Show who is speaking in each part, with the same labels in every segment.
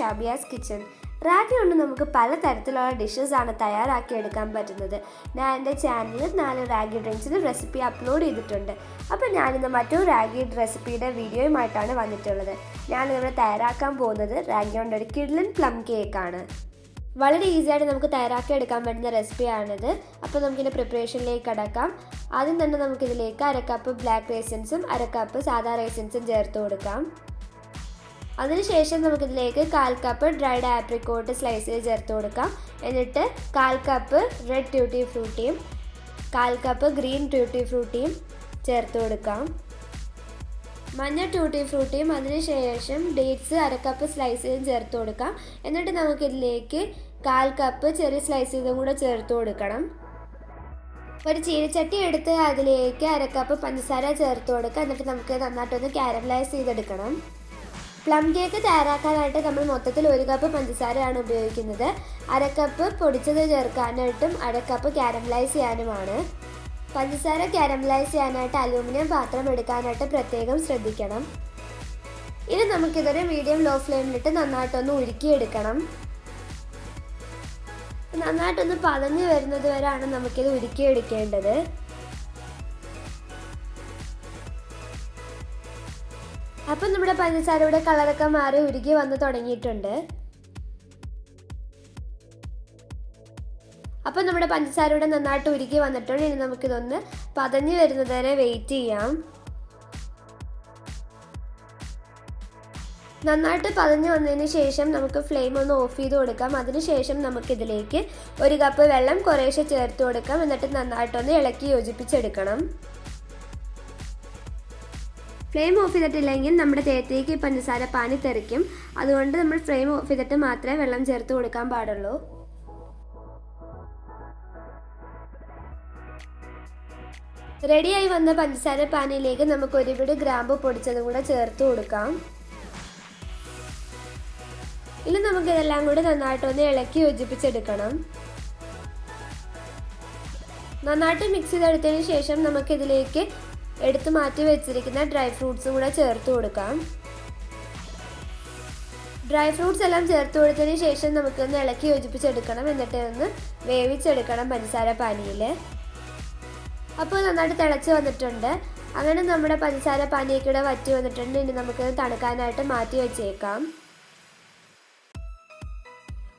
Speaker 1: Shabiya's kitchen. Ragi കൊണ്ട് നമുക്ക് പല തരത്തിലുള്ള ഡിഷസ് ആണ് തയ്യാറാക്കി എടുക്കാൻ പറ്റുന്നത്. ഞാൻ എന്റെ ചാനലിൽ നാല് റാഗി ഡ്രിങ്ക്സിന് റെസിപ്പി അപ്ലോഡ് ചെയ്തിട്ടുണ്ട്. അപ്പോൾ ഞാനിന്ന് മറ്റൊരു റാഗി റെസിപ്പിയുടെ വീഡിയോയുമായിട്ടാണ് വന്നിട്ടുള്ളത്. ഞാനിവിടെ തയ്യാറാക്കാൻ പോകുന്നത് റാഗി കൊണ്ട് ഒരു കിഡ്ലൻ പ്ലം കേക്കാണ് വളരെ ഈസി ആയിട്ട് നമുക്ക് തയ്യാറാക്കി എടുക്കാൻ പറ്റുന്ന റെസിപ്പിയാണിത് അപ്പോൾ നമുക്കിതിന്റെ പ്രിപ്പറേഷനിലേക്ക് കടക്കാം. ആദ്യം തന്നെ നമുക്കിതിലേക്ക് അര കപ്പ് ബ്ലാക്ക് റേസിൻസും അര കപ്പ് സാധാ റേസിൻസും ചേർത്ത് കൊടുക്കാം. അതിനുശേഷം നമുക്കിതിലേക്ക് കാൽ കപ്പ് ഡ്രൈഡ് ആപ്രിക്കോട്ട് സ്ലൈസ് ചെയ്ത് ചേർത്ത് കൊടുക്കാം. എന്നിട്ട് കാൽ കപ്പ് റെഡ് ട്യൂട്ടി ഫ്രൂട്ടിയും കാൽ കപ്പ് ഗ്രീൻ ട്യൂട്ടി ഫ്രൂട്ടിയും ചേർത്ത് കൊടുക്കാം. മഞ്ഞ ട്യൂട്ടി ഫ്രൂട്ടിയും അതിനുശേഷം ഡേറ്റ്സ് അരക്കപ്പ് കപ്പ് സ്ലൈസ് ചെയ്തും ചേർത്ത് കൊടുക്കാം. എന്നിട്ട് നമുക്കിതിലേക്ക് കാൽ കപ്പ് ചെറിയ സ്ലൈസ് ചെയ്തും കൂടെ ചേർത്ത് കൊടുക്കണം. ഒരു ചീനച്ചട്ടി എടുത്ത് അതിലേക്ക് അരക്കപ്പ് കപ്പ് പഞ്ചസാര ചേർത്ത് കൊടുക്കുക എന്നിട്ട് നമുക്ക് നന്നായിട്ടൊന്ന് ക്യാരമലൈസ് ചെയ്തെടുക്കണം. പ്ലം കേക്ക് തയ്യാറാക്കാനായിട്ട് നമ്മൾ മൊത്തത്തിൽ ഒരു കപ്പ് പഞ്ചസാരയാണ് ഉപയോഗിക്കുന്നത്. അര കപ്പ് പൊടിച്ചത് ചേർക്കാനായിട്ടും അര കപ്പ് ചെയ്യാനുമാണ്. പഞ്ചസാര കാരമലൈസ് ചെയ്യാനായിട്ട് അലൂമിനിയം പാത്രം എടുക്കാനായിട്ട് പ്രത്യേകം ശ്രദ്ധിക്കണം. ഇനി നമുക്കിതൊരു മീഡിയം ലോ ഫ്ലെയിമിലിട്ട് നന്നായിട്ടൊന്ന് ഉരുക്കിയെടുക്കണം. നന്നായിട്ടൊന്ന് പതഞ്ഞു വരുന്നത് വരെയാണ് നമുക്കിത് ഉരുക്കിയെടുക്കേണ്ടത്. അപ്പം നമ്മുടെ പഞ്ചസാരയുടെ കളറൊക്കെ മാറി ഉരുകി വന്ന് തുടങ്ങിയിട്ടുണ്ട്. അപ്പം നമ്മുടെ പഞ്ചസാരയുടെ നന്നായിട്ട് ഉരുകി വന്നിട്ടുണ്ട്. ഇനി നമുക്കിതൊന്ന് പതഞ്ഞു വരുന്നത് വരെ വെയിറ്റ് ചെയ്യാം. നന്നായിട്ട് പതഞ്ഞു വന്നതിന് ശേഷം നമുക്ക് ഫ്ലെയിം ഒന്ന് ഓഫ് ചെയ്ത് കൊടുക്കാം. അതിനുശേഷം നമുക്കിതിലേക്ക് ഒരു കപ്പ് വെള്ളം കുറേശ്ശെ ചേർത്ത് കൊടുക്കാം. എന്നിട്ട് നന്നായിട്ടൊന്ന് ഇളക്കി യോജിപ്പിച്ചെടുക്കണം. ഫ്ലെയിം ഓഫ് ചെയ്തിട്ടില്ലെങ്കിൽ നമ്മുടെ തേത്തേക്ക് പഞ്ചസാര പാനി തെറിക്കും. അതുകൊണ്ട് നമ്മൾ ഫ്ലെയിം ഓഫ് ചെയ്തിട്ട് മാത്രമേ വെള്ളം ചേർത്ത് കൊടുക്കാൻ പാടുള്ളൂ. റെഡിയായി വന്ന പഞ്ചസാര പാനിയിലേക്ക് നമുക്ക് ഒരുപിടി ഗ്രാമ്പു പൊടിച്ചതും കൂടെ ചേർത്ത് കൊടുക്കാം. ഇനി നമുക്ക് ഇതെല്ലാം കൂടി നന്നായിട്ടൊന്ന് ഇളക്കി യോജിപ്പിച്ചെടുക്കണം. നന്നായിട്ട് മിക്സ് ചെയ്തെടുത്തതിന് ശേഷം നമുക്കിതിലേക്ക് എടുത്ത് മാറ്റി വെച്ചിരിക്കുന്ന ഡ്രൈ ഫ്രൂട്ട്സും കൂടെ ചേർത്ത് കൊടുക്കാം. ഡ്രൈ ഫ്രൂട്ട്സ് എല്ലാം ചേർത്ത് കൊടുത്തതിന് ശേഷം നമുക്കൊന്ന് ഇളക്കി യോജിപ്പിച്ചെടുക്കണം. എന്നിട്ട് ഒന്ന് വേവിച്ചെടുക്കണം പഞ്ചസാര പാനിയിൽ അപ്പോൾ നന്നായിട്ട് തിളച്ച് വന്നിട്ടുണ്ട്. അങ്ങനെ നമ്മുടെ പഞ്ചസാര പാനിയൊക്കെ ഇവിടെ വറ്റി വന്നിട്ടുണ്ട്. ഇനി നമുക്ക് തണുക്കാനായിട്ട് മാറ്റി വെച്ചേക്കാം.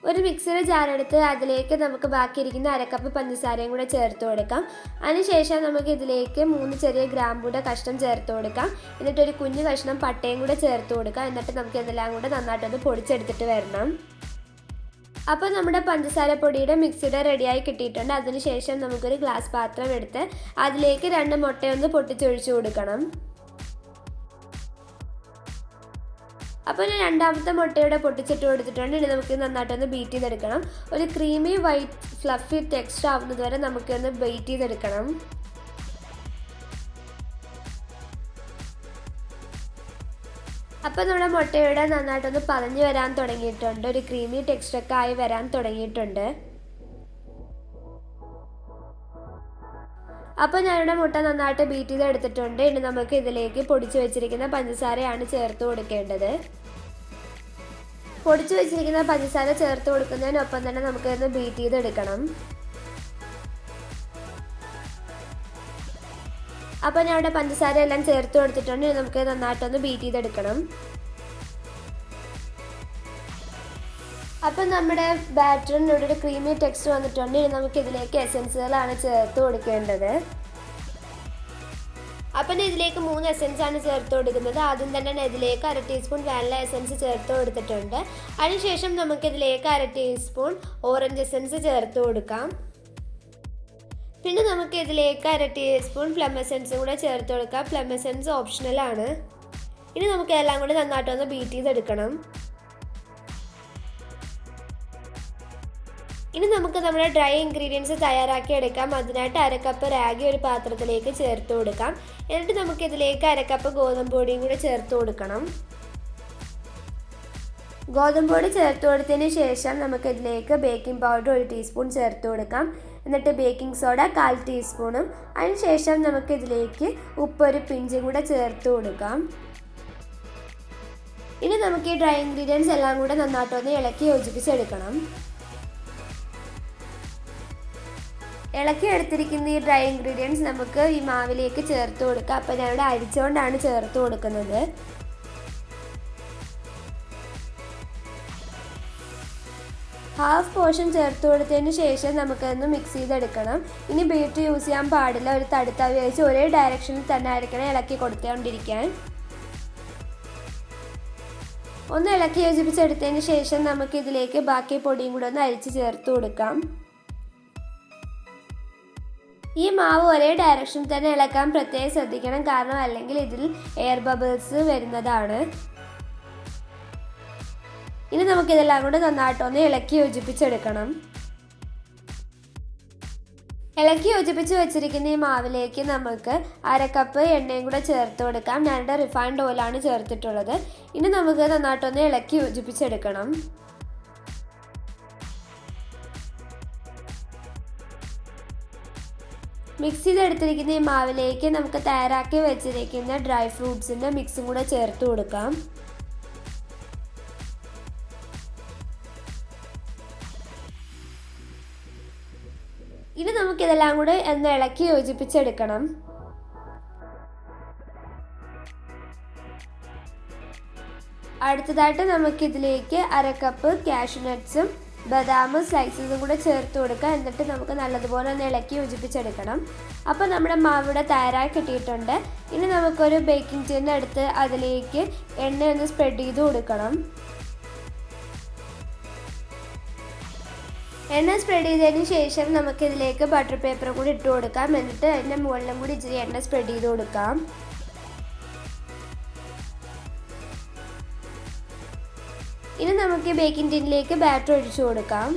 Speaker 1: ഒരു മിക്സിയുടെ ജാറെടുത്ത് അതിലേക്ക് നമുക്ക് ബാക്കിയിരിക്കുന്ന അരക്കപ്പ് പഞ്ചസാരയും കൂടെ ചേർത്ത് കൊടുക്കാം. അതിനുശേഷം നമുക്ക് ഇതിലേക്ക് മൂന്ന് ചെറിയ ഗ്രാമ്പൂടെ കഷ്ണം ചേർത്ത് കൊടുക്കാം. എന്നിട്ട് ഒരു കുഞ്ഞു കഷ്ണം പട്ടയും കൂടെ ചേർത്ത് കൊടുക്കാം. എന്നിട്ട് നമുക്ക് ഇതെല്ലാം കൂടെ നന്നായിട്ടൊന്ന് പൊടിച്ചെടുത്തിട്ട് വരണം. അപ്പോൾ നമ്മുടെ പഞ്ചസാര പൊടിയുടെ മിക്സിയുടെ റെഡിയായി കിട്ടിയിട്ടുണ്ട്. അതിനുശേഷം നമുക്കൊരു ഗ്ലാസ് പാത്രം എടുത്ത് അതിലേക്ക് രണ്ട് മുട്ടയൊന്ന് പൊട്ടിച്ചൊഴിച്ചു കൊടുക്കണം. അപ്പോൾ ഞാൻ രണ്ടാമത്തെ മുട്ടയുടെ പൊട്ടിച്ചിട്ട് കൊടുത്തിട്ടുണ്ട്. ഇനി നമുക്ക് നന്നായിട്ടൊന്ന് ബീറ്റ് ചെയ്തെടുക്കണം. ഒരു ക്രീമി വൈറ്റ് ഫ്ലഫി ടെക്സ്റ്റ് ആവുന്നത് വരെ നമുക്കൊന്ന് ബീറ്റ് ചെയ്തെടുക്കണം. അപ്പോൾ നമ്മുടെ മുട്ടയുടെ നന്നായിട്ടൊന്ന് പതഞ്ഞ് വരാൻ തുടങ്ങിയിട്ടുണ്ട്. ഒരു ക്രീമി ടെക്സ്റ്റൊക്കെ ആയി വരാൻ തുടങ്ങിയിട്ടുണ്ട്. അപ്പോൾ ഞാനിവിടെ മുട്ട നന്നായിട്ട് ബീറ്റ് ചെയ്ത് എടുത്തിട്ടുണ്ട്. ഇനി നമുക്ക് ഇതിലേക്ക് പൊടിച്ചു വെച്ചിരിക്കുന്ന പഞ്ചസാരയാണ് ചേർത്ത് കൊടുക്കേണ്ടത്. പൊടിച്ചു വെച്ചിരിക്കുന്ന പഞ്ചസാര ചേർത്ത് കൊടുക്കുന്നതിനൊപ്പം തന്നെ നമുക്ക് ഇന്ന് ബീറ്റ് ചെയ്തെടുക്കണം അപ്പോൾ ഞാൻ ഇവിടെ പഞ്ചസാര എല്ലാം ചേർത്ത് കൊടുത്തിട്ടുണ്ട്. നമുക്ക് നന്നായിട്ടൊന്ന് ബീറ്റ് ചെയ്തെടുക്കണം. അപ്പം നമ്മുടെ ബാറ്ററിനോട് ഒരു ക്രീമി ടെക്സ്റ്റ് വന്നിട്ടുണ്ട്. ഇനി നമുക്ക് ഇതിലേക്ക് എസെൻസുകളാണ് ചേർത്ത് കൊടുക്കേണ്ടത്. അപ്പം ഇതിലേക്ക് മൂന്ന് എസെൻസ് ആണ് ചേർത്ത് കൊടുക്കുന്നത്. ആദ്യം തന്നെ ഇതിലേക്ക് അര ടീസ്പൂൺ വാനില എസെൻസ് ചേർത്ത് കൊടുത്തിട്ടുണ്ട്. അതിനുശേഷം നമുക്കിതിലേക്ക് അര ടീസ്പൂൺ ഓറഞ്ച് എസെൻസ് ചേർത്ത് കൊടുക്കാം. പിന്നെ നമുക്ക് ഇതിലേക്ക് അര ടീസ്പൂൺ പ്ലം എസെൻസും കൂടെ ചേർത്ത് കൊടുക്കാം. പ്ലം എസെൻസ് ഓപ്ഷണലാണ് ഇനി നമുക്ക് എല്ലാം കൂടി നന്നായിട്ടൊന്ന് ബീറ്റ് ചെയ്തെടുക്കണം. ഇനി നമുക്ക് നമ്മുടെ ഡ്രൈ ഇൻഗ്രീഡിയൻസ് തയ്യാറാക്കി എടുക്കാം. അതിനായിട്ട് അരക്കപ്പ് റാഗി ഒരു പാത്രത്തിലേക്ക് ചേർത്ത് കൊടുക്കാം. എന്നിട്ട് നമുക്ക് ഇതിലേക്ക് അരക്കപ്പ് ഗോതമ്പ് പൊടിയും കൂടെ ചേർത്ത് കൊടുക്കണം. ഗോതമ്പ് പൊടി ചേർത്ത് കൊടുത്തതിന് ശേഷം നമുക്ക് ഇതിലേക്ക് ബേക്കിംഗ് പൗഡർ ഒരു ടീസ്പൂൺ ചേർത്ത് കൊടുക്കാം. എന്നിട്ട് ബേക്കിംഗ് സോഡ കാൽ ടീസ്പൂണും അതിനുശേഷം നമുക്ക് ഇതിലേക്ക് ഉപ്പ് ഒരു പിഞ്ചും കൂടെ ചേർത്ത് കൊടുക്കാം. ഇനി നമുക്ക് ഈ ഡ്രൈ ഇൻഗ്രീഡിയൻസ് എല്ലാം കൂടെ നന്നായിട്ടൊന്ന് ഇളക്കി യോജിപ്പിച്ചെടുക്കണം. ഇളക്കി എടുത്തിരിക്കുന്ന ഈ ഡ്രൈ ഇൻഗ്രീഡിയൻസ് നമുക്ക് ഈ മാവിലേക്ക് ചേർത്ത് കൊടുക്കാം. അപ്പോൾ ഞാനിവിടെ അരിച്ചുകൊണ്ടാണ് ചേർത്ത് കൊടുക്കുന്നത്. ഹാഫ് പോർഷൻ ചേർത്ത് കൊടുത്തതിന് ശേഷം നമുക്കതൊന്ന് മിക്സ് ചെയ്തെടുക്കണം. ഇനി ബീറ്റ് യൂസ് ചെയ്യാൻ പാടില്ല. ഒരു തടുത്ത വിചാരിച്ച് ഒരേ ഡയറക്ഷനിൽ തന്നെ ആയിരിക്കണം ഇളക്കി കൊടുത്തുകൊണ്ടിരിക്കാൻ ഒന്ന് ഇളക്കി യോജിപ്പിച്ചെടുത്തതിന് ശേഷം നമുക്ക് ഇതിലേക്ക് ബാക്കി പൊടിയും കൂടെ ഒന്ന് അരിച്ച് ചേർത്ത് കൊടുക്കാം. ഈ മാവ് ഒരേ ഡയറക്ഷൻ തന്നെ ഇളക്കാൻ പ്രത്യേകം ശ്രദ്ധിക്കണം. കാരണം അല്ലെങ്കിൽ ഇതിൽ എയർ ബബിൾസ് വരുന്നതാണ്. ഇനി നമുക്ക് നമുക്കിതെല്ലാം കൂടെ നന്നായിട്ടൊന്ന് ഇളക്കി യോജിപ്പിച്ചെടുക്കണം. ഇളക്കി യോജിപ്പിച്ച് വെച്ചിരിക്കുന്ന ഈ മാവിലേക്ക് നമുക്ക് അര കപ്പ് എണ്ണയും കൂടെ ചേർത്ത് കൊടുക്കാം. ഞാനിവിടെ റിഫൈൻഡ് ഓയിലാണ് ചേർത്തിട്ടുള്ളത്. ഇനി നമുക്ക് നന്നായിട്ടൊന്ന് ഇളക്കി യോജിപ്പിച്ചെടുക്കണം. മിക്സ് ചെയ്തെടുത്തിരിക്കുന്ന ഈ മാവിലേക്ക് നമുക്ക് തയ്യാറാക്കി വെച്ചിരിക്കുന്ന ഡ്രൈ ഫ്രൂട്ട്സിന്റെ മിക്സും കൂടെ ചേർത്ത് കൊടുക്കാം. ഇനി നമുക്കിതെല്ലാം കൂടെ ഒന്ന് ഇളക്കി യോജിപ്പിച്ചെടുക്കണം. അടുത്തതായിട്ട് നമുക്കിതിലേക്ക് അര കപ്പ് കാഷ്യൂ നട്ട്സും ബദാം സ്ലൈസസും കൂടെ ചേർത്ത് കൊടുക്കുക. എന്നിട്ട് നമുക്ക് നല്ലതുപോലെ ഒന്ന് ഇളക്കി യോജിപ്പിച്ചെടുക്കണം. അപ്പോൾ നമ്മുടെ മാവിടെ തയ്യാറായി കിട്ടിയിട്ടുണ്ട്. ഇനി നമുക്കൊരു ബേക്കിംഗ് ടിൻ എടുത്ത് അതിലേക്ക് എണ്ണ ഒന്ന് സ്പ്രെഡ് ചെയ്ത് കൊടുക്കണം. എണ്ണ സ്പ്രെഡ് ചെയ്തതിന് ശേഷം നമുക്കിതിലേക്ക് ബട്ടർ പേപ്പർ കൂടി ഇട്ട് കൊടുക്കാം. എന്നിട്ട് അതിന്റെ മുകളിലും കൂടി ഇച്ചിരി എണ്ണ സ്പ്രെഡ് ചെയ്ത് കൊടുക്കാം. ഇനി നമുക്ക് ബേക്കിംഗ് ടിന്നിലേക്ക് ബാറ്റർ ഒഴിച്ചു കൊടുക്കാം.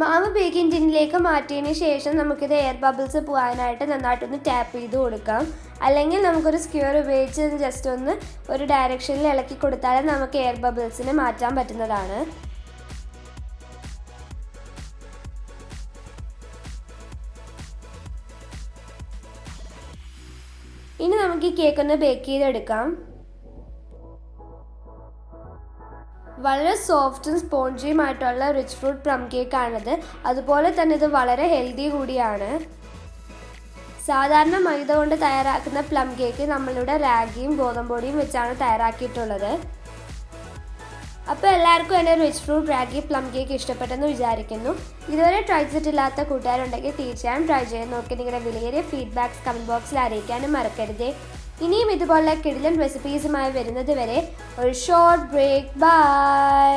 Speaker 1: മാവ് ബേക്കിംഗ് ടിന്നിലേക്ക് മാറ്റിയതിന് ശേഷം നമുക്കിത് എയർ ബബിൾസ് പോകാനായിട്ട് നന്നായിട്ടൊന്ന് ടാപ്പ് ചെയ്ത് കൊടുക്കാം. അല്ലെങ്കിൽ നമുക്കൊരു സ്ക്യൂർ ഉപയോഗിച്ച് ജസ്റ്റ് ഒന്ന് ഒരു ഡയറക്ഷനിൽ ഇളക്കി കൊടുത്താൽ നമുക്ക് എയർ ബബിൾസിനെ മാറ്റാൻ പറ്റുന്നതാണ്. കേക്ക് ഒന്ന് ബേക്ക് ചെയ്തെടുക്കാം. വളരെ സോഫ്റ്റും സ്പോഞ്ചിയുമായിട്ടുള്ള റിച്ച് ഫ്രൂട്ട് പ്ലം കേക്കാണിത് അതുപോലെ തന്നെ ഇത് വളരെ ഹെൽത്തി കൂടിയാണ്. സാധാരണ മൈദ കൊണ്ട് തയ്യാറാക്കുന്ന പ്ലം കേക്ക് നമ്മളിവിടെ റാഗിയും ഗോതമ്പൊടിയും വെച്ചാണ് തയ്യാറാക്കിയിട്ടുള്ളത്. അപ്പോൾ എല്ലാവർക്കും എന്റെ rich fruit ragi plum cake ഇഷ്ടപ്പെട്ടെന്ന് വിചാരിക്കുന്നു. ഇതുവരെ ട്രൈ ചെയ്തിട്ടില്ലാത്ത കൂട്ടുകാരുണ്ടെങ്കിൽ തീർച്ചയായും ട്രൈ ചെയ്ത് നോക്കി നിങ്ങളുടെ വിലയേറിയ ഫീഡ്ബാക്ക്സ് കമന്റ് ബോക്സിൽ അറിയിക്കാനും മറക്കരുതേ. ഇനിയും ഇതുപോലെ കിടിലൻ റെസിപ്പീസുമായി വരുന്നത് വരെ ഒരു ഷോർട്ട് ബ്രേക്ക് ബൈ